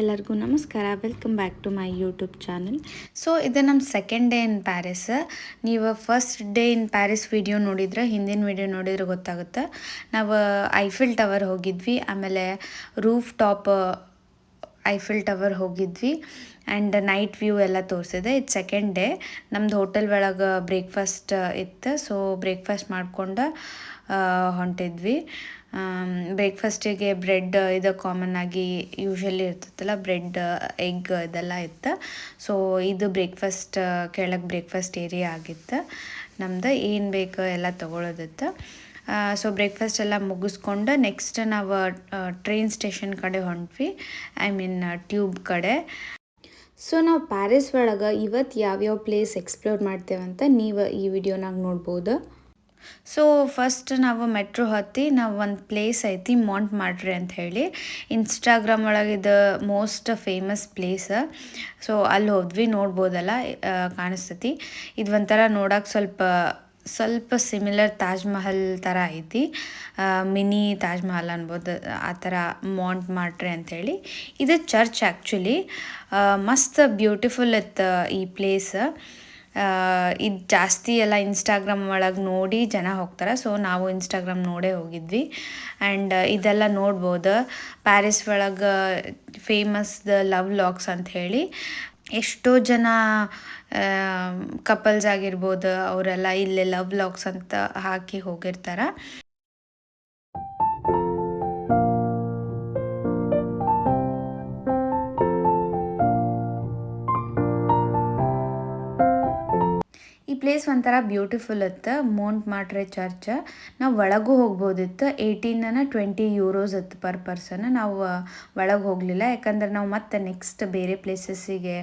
ಎಲ್ಲರಿಗೂ ನಮಸ್ಕಾರ. Welcome back to my YouTube channel so ಇದು ನಮ್ಮ ಸೆಕೆಂಡ್ ಡೇ ಇನ್ ಪ್ಯಾರಿಸ್ ನೀವು first day in Paris video ನೋಡಿದ್ರೆ, ಹಿಂದಿನ ವಿಡಿಯೋ ನೋಡಿದ್ರೆ ಗೊತ್ತಾಗುತ್ತೆ. ನಾವು ಐಫಿಲ್ ಟವರ್ ಹೋಗಿದ್ವಿ. ಆಮೇಲೆ ರೂಫ್ ಟಾಪ್ ಐಫಿಲ್ ಟವರ್ ಹೋಗಿದ್ವಿ. ಆ್ಯಂಡ್ ನೈಟ್ ವ್ಯೂ ಎಲ್ಲ ತೋರಿಸಿದೆ. ಇದು ಸೆಕೆಂಡ್ ಡೇ ನಮ್ದು ಹೋಟೆಲ್ ಒಳಗೆ ಬ್ರೇಕ್ಫಾಸ್ಟ್ ಇತ್ತು. ಸೊ ಬ್ರೇಕ್ಫಾಸ್ಟ್ ಮಾಡಿಕೊಂಡು ಹೊಂಟಿದ್ವಿ. ಬ್ರೇಕ್ಫಾಸ್ಟಿಗೆ ಬ್ರೆಡ್ ಇದು ಕಾಮನ್ ಆಗಿ ಯೂಶ್ವಲಿ ಇರ್ತಿತ್ತಲ್ಲ ಬ್ರೆಡ್ ಎಗ್ ಇದೆಲ್ಲ ಇತ್ತು. ಸೊ ಇದು ಬ್ರೇಕ್ಫಾಸ್ಟ್ ಕೆಳಗೆ ಬ್ರೇಕ್ಫಾಸ್ಟ್ ಏರಿಯಾ ಆಗಿತ್ತು. ನಮ್ದು ಏನು ಬೇಕು ಎಲ್ಲ ತೊಗೊಳೋದಿತ್ತು. ಸೊ ಬ್ರೇಕ್ಫಾಸ್ಟ್ ಎಲ್ಲ ಮುಗಿಸ್ಕೊಂಡು ನೆಕ್ಸ್ಟ್ ನಾವು ಟ್ರೈನ್ ಸ್ಟೇಷನ್ ಕಡೆ ಹೊಂಟ್ವಿ. ಐ ಮೀನ್ ಟ್ಯೂಬ್ ಕಡೆ. ಸೊ ನಾವು ಪ್ಯಾರಿಸ್ ಒಳಗೆ ಇವತ್ತು ಯಾವ್ಯಾವ ಪ್ಲೇಸ್ ಎಕ್ಸ್ಪ್ಲೋರ್ ಮಾಡ್ತೇವಂತ ನೀವು ಈ ವಿಡಿಯೋನಾಗ ನೋಡ್ಬೋದು. ಸೊ ಫಸ್ಟ್ ನಾವು ಮೆಟ್ರೋ ಹತ್ತಿ ನಾವು ಒಂದು ಪ್ಲೇಸ್ ಐತಿ ಮಾಂಟ್ ಮಾಡ್ರಿ ಅಂತ ಹೇಳಿ. ಇನ್ಸ್ಟಾಗ್ರಾಮ್ ಒಳಗೆ ಇದು ಮೋಸ್ಟ್ ಫೇಮಸ್ ಪ್ಲೇಸ್ ಸೊ ಅಲ್ಲಿ ಹೋದ್ವಿ ನೋಡ್ಬೋದಲ್ಲ ಕಾಣಿಸ್ತತಿ. ಇದು ಒಂಥರ ನೋಡೋಕೆ ಸ್ವಲ್ಪ ಸ್ವಲ್ಪ ಸಿಮಿಲರ್ ತಾಜ್ ಮಹಲ್ ಥರ ಐತಿ. ಮಿನಿ ತಾಜ್ ಮಹಲ್ ಅನ್ಬೋದು. ಆ ಥರ ಮಾಂಟ್ ಮಾಡ್ರಿ ಅಂಥೇಳಿ ಇದು ಚರ್ಚ್ ಆ್ಯಕ್ಚುಲಿ ಮಸ್ತ್ ಬ್ಯೂಟಿಫುಲ್ ಇತ್ತು ಈ ಪ್ಲೇಸ್ ಇದು ಜಾಸ್ತಿ ಎಲ್ಲ ಇನ್ಸ್ಟಾಗ್ರಾಮ್ ಒಳಗೆ ನೋಡಿ ಜನ ಹೋಗ್ತಾರೆ. ಸೊ ನಾವು ಇನ್ಸ್ಟಾಗ್ರಾಮ್ ನೋಡೇ ಹೋಗಿದ್ವಿ. ಆ್ಯಂಡ್ ಇದೆಲ್ಲ ನೋಡ್ಬೋದು. ಪ್ಯಾರಿಸ್ ಒಳಗೆ ಫೇಮಸ್ ದ ಲವ್ ಲಾಕ್ಸ್ ಅಂತ ಹೇಳಿ. ಎಷ್ಟೋ ಜನ ಕಪಲ್ಸ್ ಆಗಿರ್ಬೋದು ಅವರೆಲ್ಲ ಇಲ್ಲೇ ಲವ್ ಲಾಕ್ಸ್ ಅಂತ ಹಾಕಿ ಹೋಗಿರ್ತಾರೆ. ಪ್ಲೇಸ್ ಒಂಥರ ಬ್ಯೂಟಿಫುಲ್ ಇತ್ತು. ಮೌಂಟ್ ಮಾಟ್ರೆ ಚರ್ಚ್ ನಾವು ಒಳಗೂ ಹೋಗ್ಬೋದಿತ್ತು. ಏಯ್ಟೀನ ಟ್ವೆಂಟಿ ಯೂರೋಸ್ ಇತ್ತು ಪರ್ ಪರ್ಸನ್ ನಾವು ಒಳಗೆ ಹೋಗಲಿಲ್ಲ. ಯಾಕಂದ್ರೆ ನಾವು ಮತ್ತೆ ನೆಕ್ಸ್ಟ್ ಬೇರೆ ಪ್ಲೇಸಸ್ಸಿಗೆ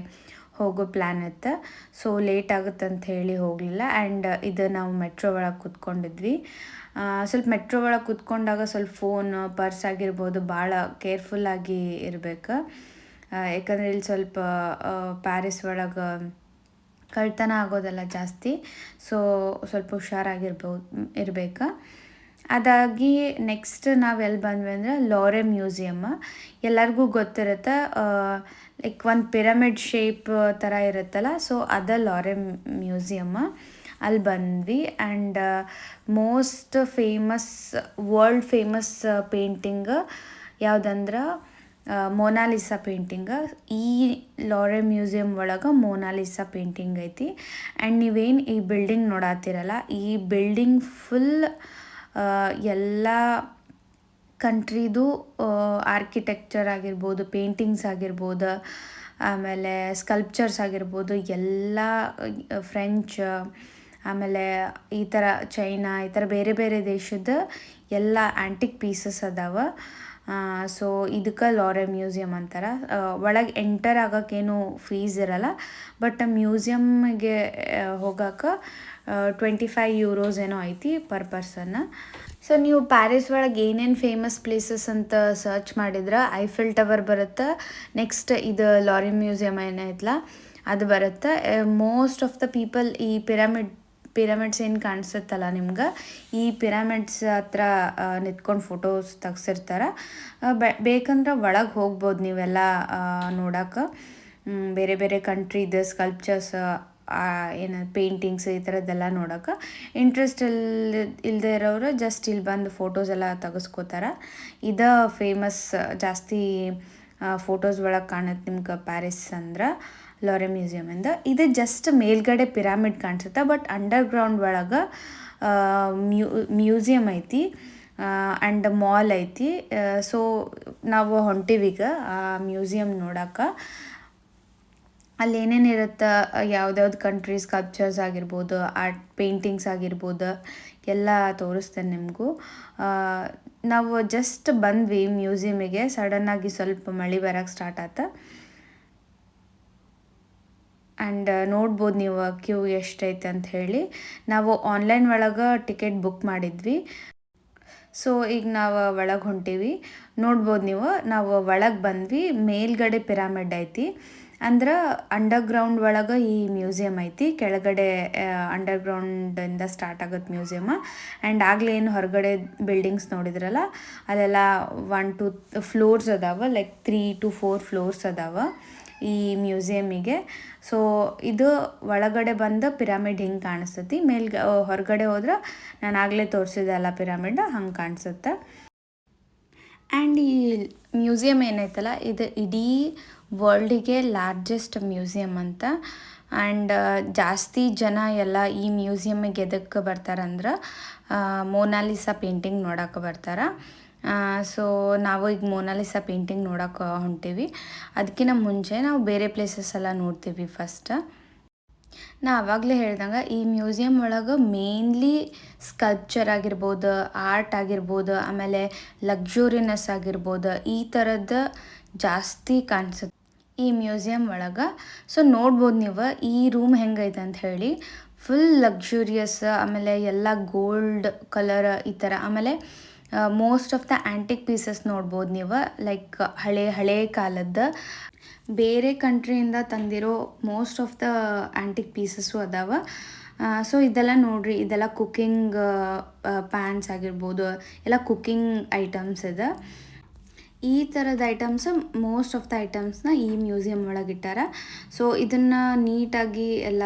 ಹೋಗೋ ಪ್ಲ್ಯಾನ್ ಇತ್ತು. ಸೊ ಲೇಟ್ ಆಗುತ್ತೆ ಅಂತ ಹೇಳಿ ಹೋಗಲಿಲ್ಲ. ಆ್ಯಂಡ್ ಇದು ನಾವು ಮೆಟ್ರೋ ಒಳಗೆ ಕೂತ್ಕೊಂಡಿದ್ವಿ. ಸ್ವಲ್ಪ ಮೆಟ್ರೋ ಒಳಗೆ ಕೂತ್ಕೊಂಡಾಗ ಸ್ವಲ್ಪ ಫೋನ್ ಪರ್ಸ್ ಆಗಿರ್ಬೋದು. ಭಾಳ ಕೇರ್ಫುಲ್ಲಾಗಿ ಇರಬೇಕು. ಯಾಕಂದ್ರೆ ಇಲ್ಲಿ ಸ್ವಲ್ಪ ಪ್ಯಾರಿಸ್ ಒಳಗೆ ಕಳ್ತನ ಆಗೋದಲ್ಲ ಜಾಸ್ತಿ. ಸೊ ಸ್ವಲ್ಪ ಹುಷಾರಾಗಿರ್ಬೋದು ಇರಬೇಕು. ಅದಾಗಿ ನೆಕ್ಸ್ಟ್ ನಾವು ಎಲ್ಲಿ ಬಂದ್ವಿ ಅಂದರೆ ಲಾರೆ ಮ್ಯೂಸಿಯಮ್ಮ ಎಲ್ಲರಿಗೂ ಗೊತ್ತಿರುತ್ತೆ ಲೈಕ್ ಒಂದು ಪಿರಮಿಡ್ ಶೇಪ್ ಥರ ಇರುತ್ತಲ್ಲ ಸೊ ಅದ ಲಾರೆ ಮ್ಯೂಸಿಯಮ್ಮ ಅಲ್ಲಿ ಬಂದ್ವಿ and most famous world famous painting ಯಾವುದಂದ್ರೆ ಮೋನಾಲಿಸಾ ಪೇಂಟಿಂಗ ಈ ಲಾರೆ ಮ್ಯೂಸಿಯಂ ಒಳಗೆ ಮೊನಾಲಿಸಾ ಪೇಂಟಿಂಗ್ ಐತಿ. ಆ್ಯಂಡ್ ನೀವೇನು ಈ ಬಿಲ್ಡಿಂಗ್ ನೋಡಾತಿರಲ್ಲ, ಈ ಬಿಲ್ಡಿಂಗ್ ಫುಲ್ ಎಲ್ಲ ಕಂಟ್ರಿದು ಆರ್ಕಿಟೆಕ್ಚರ್ ಆಗಿರ್ಬೋದು ಪೇಂಟಿಂಗ್ಸ್ ಆಗಿರ್ಬೋದು, ಆಮೇಲೆ ಸ್ಕಲ್ಪ್ಚರ್ಸ್ ಆಗಿರ್ಬೋದು, ಎಲ್ಲ ಫ್ರೆಂಚ್ ಆಮೇಲೆ ಈ ಥರ ಚೈನಾ ಈ ಥರ ಬೇರೆ ಬೇರೆ ದೇಶದ ಎಲ್ಲ ಆ್ಯಂಟಿಕ್ ಪೀಸಸ್ ಅದಾವ. ಸೊ ಇದಕ್ಕೆ ಲಾರೆ ಮ್ಯೂಸಿಯಮ್ ಅಂತಾರೆ. ಒಳಗೆ ಎಂಟರ್ ಆಗೋಕ್ಕೇನು ಫೀಸ್ ಇರಲ್ಲ ಬಟ್ ಮ್ಯೂಸಿಯಮ್ಗೆ ಹೋಗೋಕೆ ಟ್ವೆಂಟಿ ಫೈವ್ ಯೂರೋಸ್ ಏನೋ ಐತಿ ಪರ್ ಪರ್ಸನ್ ಸೊ ನೀವು ಪ್ಯಾರಿಸ್ ಒಳಗೆ ಏನೇನು ಫೇಮಸ್ ಪ್ಲೇಸಸ್ ಅಂತ ಸರ್ಚ್ ಮಾಡಿದ್ರೆ ಐಫಿಲ್ ಟವರ್ ಬರುತ್ತೆ ನೆಕ್ಸ್ಟ್ ಇದು ಲಾರಿ ಮ್ಯೂಸಿಯಮ್ ಏನೈತಲ್ಲ ಅದು ಬರುತ್ತೆ. ಮೋಸ್ಟ್ ಆಫ್ ದ ಪೀಪಲ್ ಈ ಪಿರಮಿಡ್ ಪಿರಮಿಡ್ಸ್ ಏನು ಕಾಣಿಸುತ್ತಲ್ಲ ನಿಮ್ಗೆ? ಈ ಪಿರಮಿಡ್ಸ್ ಹತ್ರ ನಿಂತ್ಕೊಂಡು ಫೋಟೋಸ್ ತೆಗ್ಸಿರ್ತಾರೆ. ಬೇಕಂದ್ರೆ ಒಳಗೆ ಹೋಗ್ಬೋದು ನೀವೆಲ್ಲ ನೋಡೋಕೆ. ಬೇರೆ ಬೇರೆ ಕಂಟ್ರಿದು ಸ್ಕಲ್ಪ್ಚರ್ಸ್ ಏನು ಪೇಂಟಿಂಗ್ಸ್ ಈ ಥರದ್ದೆಲ್ಲ ನೋಡೋಕೆ. ಇಂಟ್ರೆಸ್ಟ್ ಇಲ್ಲಿ ಇಲ್ಲದೆ ಇರೋರು ಜಸ್ಟ್ ಇಲ್ಲಿ ಬಂದು ಫೋಟೋಸ್ ಎಲ್ಲ ತೆಗೆಸ್ಕೋತಾರೆ. ಇದು ಫೇಮಸ್ ಜಾಸ್ತಿ ಫೋಟೋಸ್ ಒಳಗೆ ಕಾಣುತ್ತೆ ನಿಮ್ಗೆ ಪ್ಯಾರಿಸ್ ಅಂದ್ರೆ. ಲಾರೆ ಮ್ಯೂಸಿಯಮಿಂದ ಇದು. ಜಸ್ಟ್ ಮೇಲ್ಗಡೆ ಪಿರಾಮಿಡ್ ಕಾಣಿಸುತ್ತೆ ಬಟ್ ಅಂಡರ್ ಗ್ರೌಂಡ್ ಒಳಗೆ ಮ್ಯೂ ಮ್ಯೂಸಿಯಮ್ ಐತಿ ಆ್ಯಂಡ್ ಮಾಲ್ ಐತಿ. ಸೊ ನಾವು ಹೊಂಟಿವೀಗ ಆ ಮ್ಯೂಸಿಯಮ್ ನೋಡೋಕೆ. ಅಲ್ಲಿ ಏನೇನು ಯಾವ್ದಾವ್ದು ಕಂಟ್ರೀಸ್ ಸ್ಕಲ್ಪ್ಚರ್ಸ್ ಆಗಿರ್ಬೋದು ಆರ್ಟ್ ಪೇಂಟಿಂಗ್ಸ್ ಆಗಿರ್ಬೋದು, ಎಲ್ಲ ತೋರಿಸ್ತೇನೆ ನಿಮಗೂ. ನಾವು ಜಸ್ಟ್ ಬಂದ್ವಿ ಮ್ಯೂಸಿಯಮಿಗೆ ಸಡನ್ನಾಗಿ ಸ್ವಲ್ಪ ಮಳೆ ಬರೋಕ್ಕೆ ಸ್ಟಾರ್ಟ್ ಆತ. ಆ್ಯಂಡ್ ನೋಡ್ಬೋದು ನೀವು ಕ್ಯೂ ಎಷ್ಟೈತೆ ಅಂತ ಹೇಳಿ. ನಾವು ಆನ್ಲೈನ್ ಒಳಗೆ ಟಿಕೆಟ್ ಬುಕ್ ಮಾಡಿದ್ವಿ. ಸೊ ಈಗ ನಾವು ಒಳಗೆ ಹೊಂಟೀವಿ. ನೋಡ್ಬೋದು ನೀವು, ನಾವು ಒಳಗೆ ಬಂದ್ವಿ. ಮೇಲ್ಗಡೆ ಪಿರಾಮಿಡ್ ಐತಿ. ಅಂದ್ರೆ ಅಂಡರ್ಗ್ರೌಂಡ್ ಒಳಗೆ ಈ ಮ್ಯೂಸಿಯಂ ಐತಿ. ಕೆಳಗಡೆ ಅಂಡರ್ಗ್ರೌಂಡಿಂದ ಸ್ಟಾರ್ಟ್ ಆಗುತ್ತೆ ಮ್ಯೂಸಿಯಮ್ ಆ್ಯಂಡ್ ಆಗಲೇ ಏನು ಹೊರಗಡೆ ಬಿಲ್ಡಿಂಗ್ಸ್ ನೋಡಿದ್ರಲ್ಲ, ಅಲ್ಲೆಲ್ಲ ಒನ್ ಟು ಫ್ಲೋರ್ಸ್ ಅದಾವ. Like three two four floors ಅದಾವ. ಈ ಮ್ಯೂಸಿಯಮಿಗೆ ಸೊ ಇದು ಒಳಗಡೆ ಬಂದು ಪಿರಮಿಡ್ ಹಿಂಗೆ ಕಾಣಿಸ್ತತಿ. ಮೇಲ್ ಹೊರಗಡೆ ಹೋದ್ರೆ ನಾನು ಆಗಲೇ ತೋರಿಸಿದೆ ಅಲ್ಲ ಪಿರಾಮಿಡ್ ಹಂಗೆ ಕಾಣಿಸುತ್ತೆ. ಆ್ಯಂಡ್ ಈ ಮ್ಯೂಸಿಯಮ್ ಏನೈತಲ್ಲ, ಇದು ಇಡೀ ವರ್ಲ್ಡಿಗೆ ಲಾರ್ಜೆಸ್ಟ್ ಮ್ಯೂಸಿಯಮ್ ಅಂತ. ಆ್ಯಂಡ್ ಜಾಸ್ತಿ ಜನ ಎಲ್ಲ ಈ ಮ್ಯೂಸಿಯಮ್ಗೆ ಎದಕ್ಕೆ ಬರ್ತಾರಂದ್ರೆ ಮೋನಾಲಿಸಾ ಪೇಂಟಿಂಗ್ ನೋಡೋಕೆ ಬರ್ತಾರೆ. ಸೊ ನಾವು ಈಗ ಮೋನಾಲಿಸಾ ಪೇಂಟಿಂಗ್ ನೋಡೋಕೆ ಹೊಂಟೀವಿ. ಅದಕ್ಕಿಂತ ಮುಂಚೆ ನಾವು ಬೇರೆ ಪ್ಲೇಸಸ್ ಎಲ್ಲ ನೋಡ್ತೀವಿ ಫಸ್ಟ್ ನಾ ಆವಾಗಲೇ ಹೇಳ್ದಂಗೆ, ಈ ಮ್ಯೂಸಿಯಮ್ ಒಳಗೆ ಮೇನ್ಲಿ ಸ್ಕಲ್ಪ್ಚರ್ ಆಗಿರ್ಬೋದು ಆರ್ಟ್ ಆಗಿರ್ಬೋದು, ಆಮೇಲೆ ಲಕ್ಸುರಿನೆಸ್ ಆಗಿರ್ಬೋದು, ಈ ಥರದ ಜಾಸ್ತಿ ಕಾಣಿಸುತ್ತೆ ಈ ಮ್ಯೂಸಿಯಮ್ ಒಳಗೆ. ಸೊ ನೋಡ್ಬೋದು ನೀವು, ಈ ರೂಮ್ ಹೆಂಗೈತೆ ಅಂತ ಹೇಳಿ. ಫುಲ್ ಲಕ್ಸುರಿಯಸ್ ಆಮೇಲೆ ಎಲ್ಲ ಗೋಲ್ಡ್ ಕಲರ್ ಈ ಥರ ಆಮೇಲೆ most of the antique pieces ನೋಡ್ಬೋದು ನೀವು ಲೈಕ್ ಹಳೆ ಹಳೆ ಕಾಲದ್ದು. ಬೇರೆ ಕಂಟ್ರಿಯಿಂದ ತಂದಿರೋ most of the antique pieces ಅದಾವ. ಸೊ ಇದೆಲ್ಲ ನೋಡ್ರಿ, ಇದೆಲ್ಲ ಕುಕ್ಕಿಂಗ್ ಪ್ಯಾನ್ಸ್ ಆಗಿರ್ಬೋದು, ಎಲ್ಲ ಕುಕ್ಕಿಂಗ್ ಐಟಮ್ಸ್ ಇದೆ. ಈ ಥರದ ಐಟಮ್ಸ್ ಮೋಸ್ಟ್ ಆಫ್ ದ ಐಟಮ್ಸ್ನ ಈ ಮ್ಯೂಸಿಯಮ್ ಒಳಗೆ ಇಟ್ಟಾರ. ಸೊ ಇದನ್ನು ನೀಟಾಗಿ ಎಲ್ಲ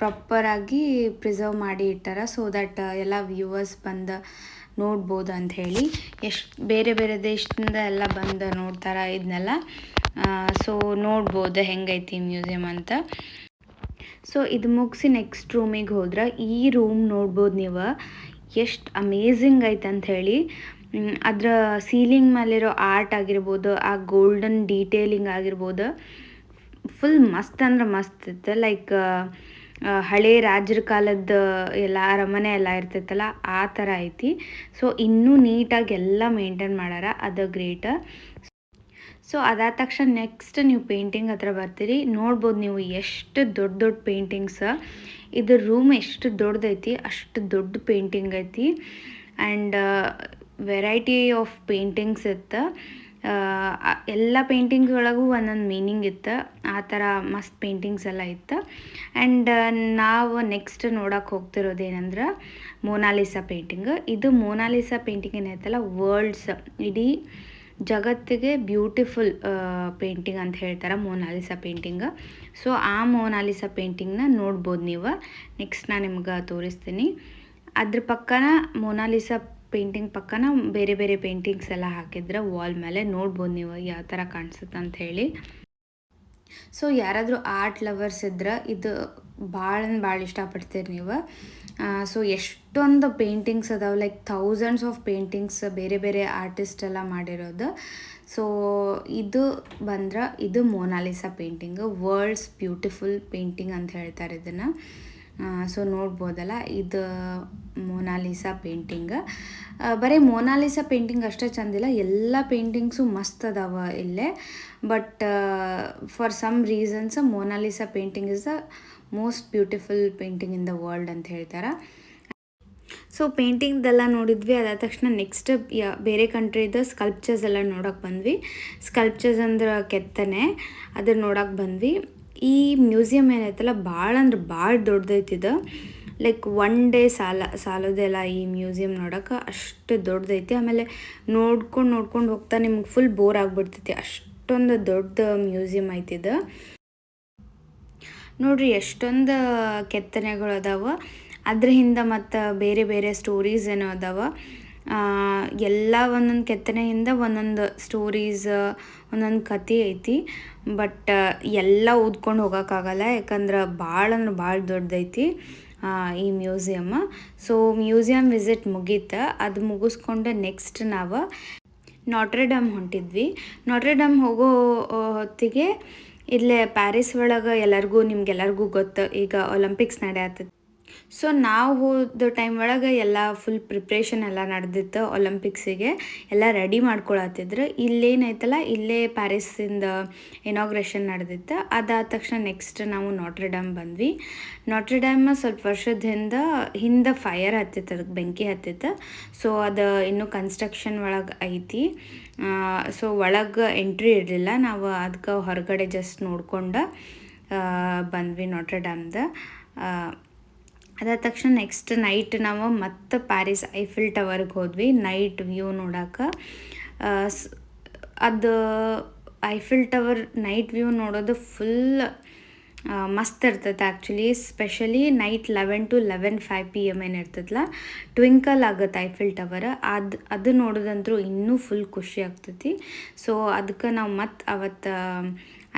ಪ್ರಾಪರಾಗಿ ಪ್ರಿಸರ್ವ್ ಮಾಡಿ ಇಟ್ಟಾರ ಸೊ ದಟ್ ಎಲ್ಲ ವ್ಯೂವರ್ಸ್ ಬಂದು ನೋಡ್ಬೋದು ಅಂತ ಹೇಳಿ. ಎಷ್ಟು, ಬೇರೆ ಬೇರೆ ದೇಶದಿಂದ ಎಲ್ಲ ಬಂದು ನೋಡ್ತಾರೆ ಇದನ್ನೆಲ್ಲ ಸೊ ನೋಡ್ಬೋದು ಹೆಂಗೈತಿ ಮ್ಯೂಸಿಯಮ್ ಅಂತ. ಸೊ ಇದು ಮುಗಿಸಿ ನೆಕ್ಸ್ಟ್ ರೂಮಿಗೆ ಹೋದ್ರೆ, ಈ ರೂಮ್ ನೋಡ್ಬೋದು ನೀವು. ಎಷ್ಟು ಅಮೇಝಿಂಗ್ ಐತೆ ಅಂತ ಹೇಳಿ. ಅದರ ಸೀಲಿಂಗ್ ಮೇಲಿರೋ ಆರ್ಟ್ ಆಗಿರ್ಬೋದು, ಆ ಗೋಲ್ಡನ್ ಡೀಟೇಲಿಂಗ್ ಆಗಿರ್ಬೋದು ಫುಲ್ ಮಸ್ತ್ ಅಂದ್ರೆ ಮಸ್ತ್ ಇತ್ತು. ಲೈಕ್ ಹಳೆ ರಾಜರ ಕಾಲದ ಎಲ್ಲ ಅರಮನೆ ಎಲ್ಲ ಇರ್ತೈತಲ್ಲ, ಆ ಥರ ಐತಿ. ಸೊ ಇನ್ನೂ ನೀಟಾಗಿ ಎಲ್ಲ ಮೇಂಟೈನ್ ಮಾಡ್ಯಾರ ಅದು ಗ್ರೇಟ್ ಸೊ ಅದಾದ ತಕ್ಷಣ ನೆಕ್ಸ್ಟ್ ನೀವು ಪೇಂಟಿಂಗ್ ಹತ್ರ ಬರ್ತೀರಿ. ನೋಡ್ಬೋದು ನೀವು ಎಷ್ಟು ದೊಡ್ಡ ದೊಡ್ಡ ಪೇಂಟಿಂಗ್ಸ್ ಇದು ರೂಮ್ ಎಷ್ಟು ದೊಡ್ಡದೈತಿ ಅಷ್ಟು ದೊಡ್ಡ ಪೇಂಟಿಂಗ್ ಐತಿ. ಆ್ಯಂಡ್ ವೆರೈಟಿ ಆಫ್ ಪೇಂಟಿಂಗ್ಸ್ ಇತ್ತು. ಎಲ್ಲ ಪೇಂಟಿಂಗ್ಸ್ ಒಳಗೂ ಒಂದೊಂದು ಮೀನಿಂಗ್ ಇತ್ತು. ಆ ಥರ ಮಸ್ತ್ ಪೇಂಟಿಂಗ್ಸ್ ಎಲ್ಲ ಇತ್ತು. ಆ್ಯಂಡ್ ನಾವು ನೆಕ್ಸ್ಟ್ ನೋಡೋಕೆ ಹೋಗ್ತಿರೋದೇನಂದ್ರೆ ಮೋನಾಲಿಸಾ ಪೇಂಟಿಂಗ್ ಇದು ಮೋನಾಲಿಸಾ ಪೇಂಟಿಂಗ್ ಏನೈತಲ್ಲ ವರ್ಲ್ಡ್ಸ್ ಇಡೀ ಜಗತ್ತಿಗೆ ಬ್ಯೂಟಿಫುಲ್ ಪೇಂಟಿಂಗ್ ಅಂತ ಹೇಳ್ತಾರೆ ಮೋನಾಲಿಸಾ ಪೇಂಟಿಂಗ್ ಸೊ ಆ ಮೋನಾಲಿಸಾ ಪೇಂಟಿಂಗ್ನ ನೋಡ್ಬೋದು ನೀವು. ನೆಕ್ಸ್ಟ್ ನಾನು ನಿಮ್ಗೆ ತೋರಿಸ್ತೀನಿ. ಅದ್ರ ಪಕ್ಕನ ಮೋನಾಲಿಸಾ ಪೇಂಟಿಂಗ್ ಪಕ್ಕನ ಬೇರೆ ಬೇರೆ ಪೇಂಟಿಂಗ್ಸ್ ಎಲ್ಲ ಹಾಕಿದ್ರೆ ವಾಲ್ ಮೇಲೆ ನೋಡ್ಬೋದು ನೀವು ಯಾವ ಥರ ಕಾಣಿಸುತ್ತೆ ಅಂತ ಹೇಳಿ. ಸೊ ಯಾರಾದರೂ ಆರ್ಟ್ ಲವರ್ಸ್ ಇದ್ರೆ ಇದು ಭಾಳ ಭಾಳ ಇಷ್ಟಪಡ್ತೀರಿ ನೀವು. ಸೊ ಎಷ್ಟೊಂದು ಪೇಂಟಿಂಗ್ಸ್ ಅದಾವೆ ಲೈಕ್ ಥೌಸಂಡ್ಸ್ ಆಫ್ ಪೇಂಟಿಂಗ್ಸ್ ಬೇರೆ ಬೇರೆ ಆರ್ಟಿಸ್ಟ್ ಎಲ್ಲ ಮಾಡಿರೋದು. ಸೊ ಇದು ಬಂದ್ರೆ ಇದು Mona Lisa painting world's beautiful painting ಅಂತ ಹೇಳ್ತಾರೆ ಇದನ್ನು. ಸೊ ನೋಡ್ಬೋದಲ್ಲ, ಇದು ಮೊನಾಲಿಸಾ ಪೇಂಟಿಂಗ್ ಬರೀ ಮೊನಾಲಿಸಾ ಪೇಂಟಿಂಗ್ ಅಷ್ಟೇ ಚಂದಿಲ್ಲ, ಎಲ್ಲ ಪೇಂಟಿಂಗ್ಸು ಮಸ್ತ್ ಅದಾವ ಇಲ್ಲೇ. But for some reasons Mona Lisa painting is the most beautiful painting in the world ಅಂತ ಹೇಳ್ತಾರೆ. ಸೊ ಪೇಂಟಿಂಗ್ದೆಲ್ಲ ನೋಡಿದ್ವಿ, ಅದಾದ ತಕ್ಷಣ ನೆಕ್ಸ್ಟ್ ಬೇರೆ ಕಂಟ್ರಿದ ಸ್ಕಲ್ಪ್ಚರ್ಸ್ ಎಲ್ಲ ನೋಡೋಕೆ ಬಂದ್ವಿ. ಸ್ಕಲ್ಪ್ಚರ್ಸ್ ಅಂದ್ರೆ ಕೆತ್ತನೆ, ಅದನ್ನ ನೋಡೋಕೆ ಬಂದ್ವಿ. ಈ ಮ್ಯೂಸಿಯಮ್ ಏನೈತಲ್ಲ, ಭಾಳ ಅಂದ್ರೆ ಭಾಳ ದೊಡ್ಡದೈತಿದು. ಲೈಕ್ ಒನ್ ಡೇ ಸಾಲ, ಸಾಲೋದೆಲ್ಲ ಈ ಮ್ಯೂಸಿಯಮ್ ನೋಡೋಕೆ ಅಷ್ಟು ದೊಡ್ಡದೈತಿ. ಆಮೇಲೆ ನೋಡ್ಕೊಂಡು ನೋಡ್ಕೊಂಡು ಹೋಗ್ತಾ ನಿಮ್ಗೆ ಫುಲ್ ಬೋರ್ ಆಗಿಬಿಡ್ತೈತಿ. ಅಷ್ಟೊಂದು ದೊಡ್ಡ ಮ್ಯೂಸಿಯಮ್ ಐತಿದು. ನೋಡ್ರಿ ಎಷ್ಟೊಂದು ಕೆತ್ತನೆಗಳು ಅದಾವ. ಅದ್ರ ಹಿಂದೆ ಮತ್ತು ಬೇರೆ ಬೇರೆ ಸ್ಟೋರೀಸ್ ಏನೋ ಅದಾವ. ಎಲ್ಲ ಒಂದೊಂದು ಕೆತ್ತನೆಯಿಂದ ಒಂದೊಂದು ಸ್ಟೋರೀಸ್ ಒಂದೊಂದು ಕತೆ ಐತಿ. ಬಟ್ ಎಲ್ಲ ಓದ್ಕೊಂಡು ಹೋಗೋಕ್ಕಾಗಲ್ಲ. ಯಾಕಂದ್ರೆ ಭಾಳ ಅಂದ್ರೆ ಭಾಳ ದೊಡ್ಡದೈತಿ ಈ ಮ್ಯೂಸಿಯಮ್ ಸೊ ಮ್ಯೂಸಿಯಮ್ ವಿಸಿಟ್ ಮುಗೀತು. ಅದು ಮುಗಿಸ್ಕೊಂಡು ನೆಕ್ಸ್ಟ್ ನಾವು ನಾಟ್ರೆಡಮ್ ಹೊಂಟಿದ್ವಿ. ನಾಟ್ರೆಡಮ್ ಹೋಗೋ ಹೊತ್ತಿಗೆ ಇಲ್ಲೇ ಪ್ಯಾರಿಸ್ ಒಳಗೆ ಎಲ್ಲರಿಗೂ, ನಿಮ್ಗೆಲ್ಲರಿಗೂ ಗೊತ್ತು. ಈಗ ಒಲಿಂಪಿಕ್ಸ್ ನಡೆಯತ್ತದ ಸೊ ನಾವು ಹೋದ ಟೈಮ್ ಒಳಗೆ ಎಲ್ಲ ಫುಲ್ ಪ್ರಿಪ್ರೇಷನ್ ಎಲ್ಲ ನಡೆದಿತ್ತು ಒಲಂಪಿಕ್ಸಿಗೆ ಎಲ್ಲ ರೆಡಿ ಮಾಡ್ಕೊಳತ್ತಿದ್ರು. ಇಲ್ಲೇನೈತಲ್ಲ ಇಲ್ಲೇ ಪ್ಯಾರಿಸ್ಸಿಂದ ಇನಾಗ್ರೇಷನ್ ನಡೆದಿತ್ತು. ಅದಾದ ತಕ್ಷಣ ನೆಕ್ಸ್ಟ್ ನಾವು ನಾಟ್ರಿ ಡ್ಯಾಮ್ ಬಂದ್ವಿ. ನಾಟ್ರಿ ಡ್ಯಾಮ್ ಸ್ವಲ್ಪ ವರ್ಷದ ಹಿಂದೆ ಹಿಂದೆ ಫೈರ್ ಹತ್ತಿತ್ತು ಅದಕ್ಕೆ ಬೆಂಕಿ ಹತ್ತಿತ್ತು. ಸೊ ಅದು ಇನ್ನೂ ಕನ್ಸ್ಟ್ರಕ್ಷನ್ ಒಳಗೆ ಐತಿ. ಸೊ ಒಳಗೆ ಎಂಟ್ರಿ ಇರಲಿಲ್ಲ. ನಾವು ಅದಕ್ಕೆ ಹೊರಗಡೆ ಜಸ್ಟ್ ನೋಡ್ಕೊಂಡು ಬಂದ್ವಿ ನೋಟ್ರೆ ಡ್ಯಾಮ್ದ ಅದಾದ ತಕ್ಷಣ ನೆಕ್ಸ್ಟ್ ನೈಟ್ ನಾವು ಮತ್ತೆ ಪ್ಯಾರಿಸ್ ಐಫಿಲ್ ಟವರ್ಗೆ ಹೋದ್ವಿ. ನೈಟ್ ವ್ಯೂ ನೋಡೋಕೆ ಅದು ಐಫಿಲ್ ಟವರ್ ನೈಟ್ ವ್ಯೂ ನೋಡೋದು ಫುಲ್ ಮಸ್ತ್ ಇರ್ತೈತೆ actually specially night eleven to eleven five P M ಏನು ಇರ್ತದಲ್ಲ ಟ್ವಿಂಕಲ್ ಆಗುತ್ತೆ ಐಫಿಲ್ ಟವರ್ ಅದು ಅದು ನೋಡೋದಂತರೂ ಇನ್ನೂ ಫುಲ್ ಖುಷಿ ಆಗ್ತೈತಿ. ಸೊ ಅದಕ್ಕೆ ನಾವು ಮತ್ತೆ ಅವತ್ತು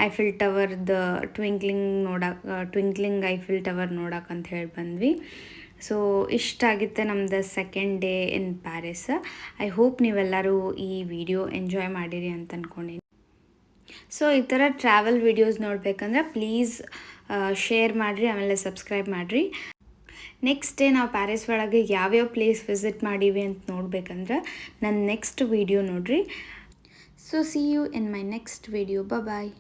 ಐಫಿಲ್ ಟವರ್ದು ಟ್ವಿಂಕ್ಲಿಂಗ್ ನೋಡಕ್ಕೆ ಟ್ವಿಂಕ್ಲಿಂಗ್ ಐಫಿಲ್ ಟವರ್ ನೋಡಕ್ಕೆ ಅಂತ ಹೇಳಿ ಬಂದ್ವಿ. ಸೊ ಇಷ್ಟ ಆಗಿತ್ತು ನಮ್ದು second day in Paris I hope ನೀವೆಲ್ಲರೂ ಈ ವಿಡಿಯೋ ಎಂಜಾಯ್ ಮಾಡಿರಿ ಅಂತ ಅಂದ್ಕೊಂಡಿನಿ ಸೊ ಈ ಥರ ಟ್ರಾವೆಲ್ ವಿಡಿಯೋಸ್ ನೋಡಬೇಕಂದ್ರೆ ಪ್ಲೀಸ್ ಶೇರ್ ಮಾಡಿರಿ, ಆಮೇಲೆ ಸಬ್ಸ್ಕ್ರೈಬ್ ಮಾಡಿರಿ. ನೆಕ್ಸ್ಟ್ ಡೇ ನಾವು ಪ್ಯಾರಿಸ್ ಒಳಗೆ ಯಾವ್ಯಾವ ಪ್ಲೇಸ್ ವಿಸಿಟ್ ಮಾಡೀವಿ ಅಂತ ನೋಡ್ಬೇಕಂದ್ರೆ ನನ್ನ ನೆಕ್ಸ್ಟ್ ವಿಡಿಯೋ ನೋಡಿರಿ. So see you in my next video bye